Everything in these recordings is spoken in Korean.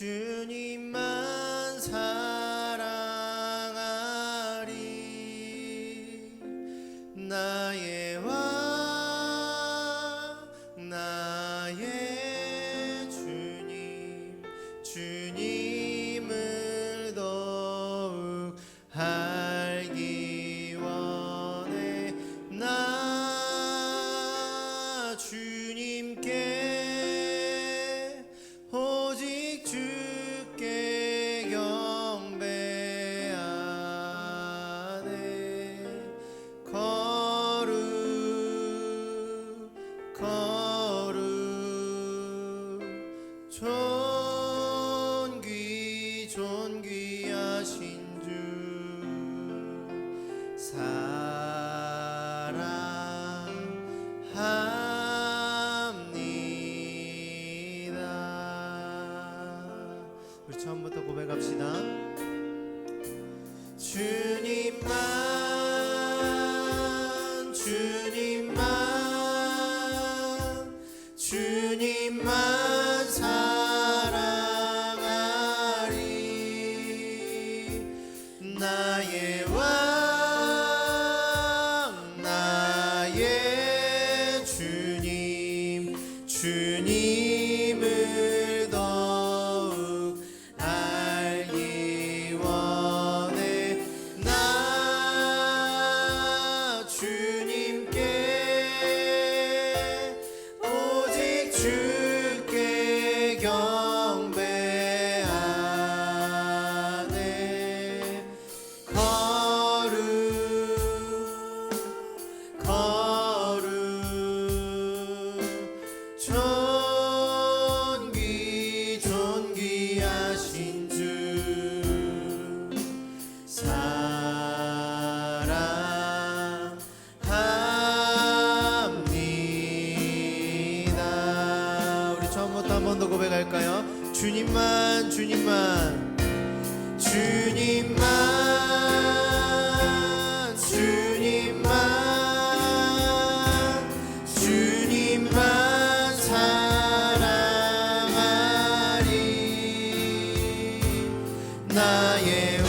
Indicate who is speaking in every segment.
Speaker 1: 是你 그렇죠. 우리 처음부터 고백합시다. 주 마음부터 한 번 더 고백할까요? 주님만 주님만. 주님만 주님만. 주님만 사랑하리. 나의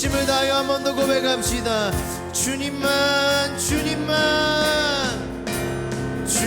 Speaker 1: 힘을 다하여 한 번 더 고백합시다. 주님만 주님만 주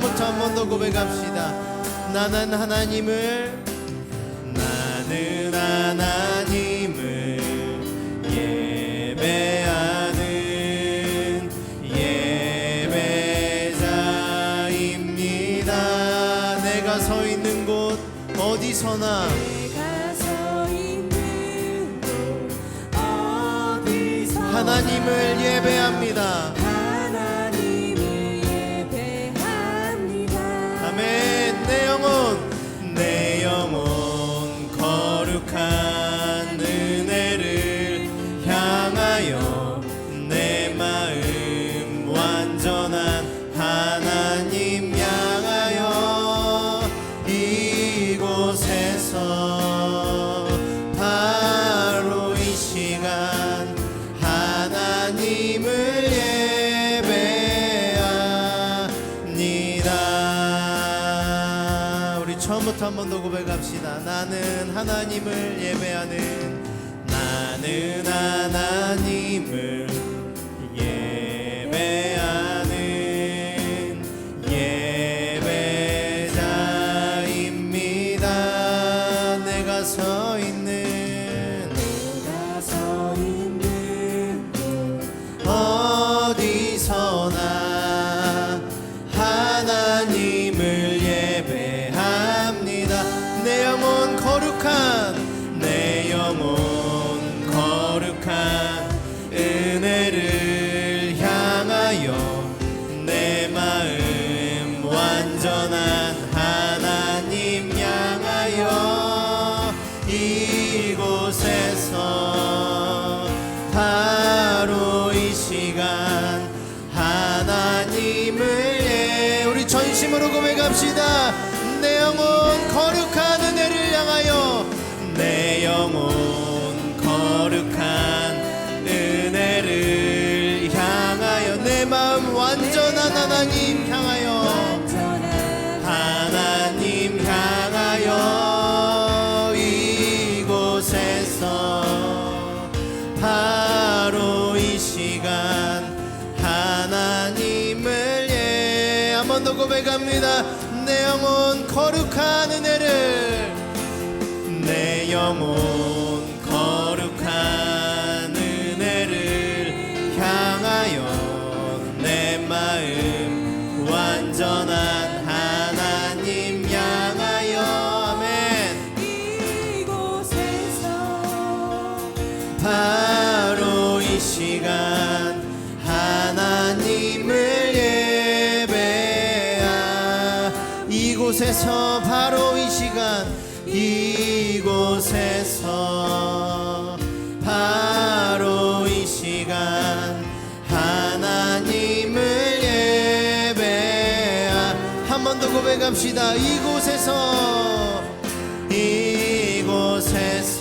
Speaker 1: 처음부터 한 번 더 고백합시다. 나는 하나님을 나는 하나님을 예배하는 예배자입니다. 내가 서 있는 곳 어디서나? 하나님을 예배합니다
Speaker 2: 하나님을 예배합니다.
Speaker 1: 우리 처음부터 한 번 더 고백합시다. 나는 하나님을 예배하는 나는 하나님을 예배하는 거룩한 내 영혼 내 마음 완전한 하나님 향하여. 하나님 향하여 이곳에서 바로 이 시간 하나님을 예 한 번 더 고백합니다. 내 영혼 거룩한 은혜를 내 영혼 바로 이 시간 하나님을 예배하 이곳에서 바로 이 시간 이곳에서 바로 이 시간 하나님을 예배하 한 번 더 고백합시다. 이곳에서 이곳에서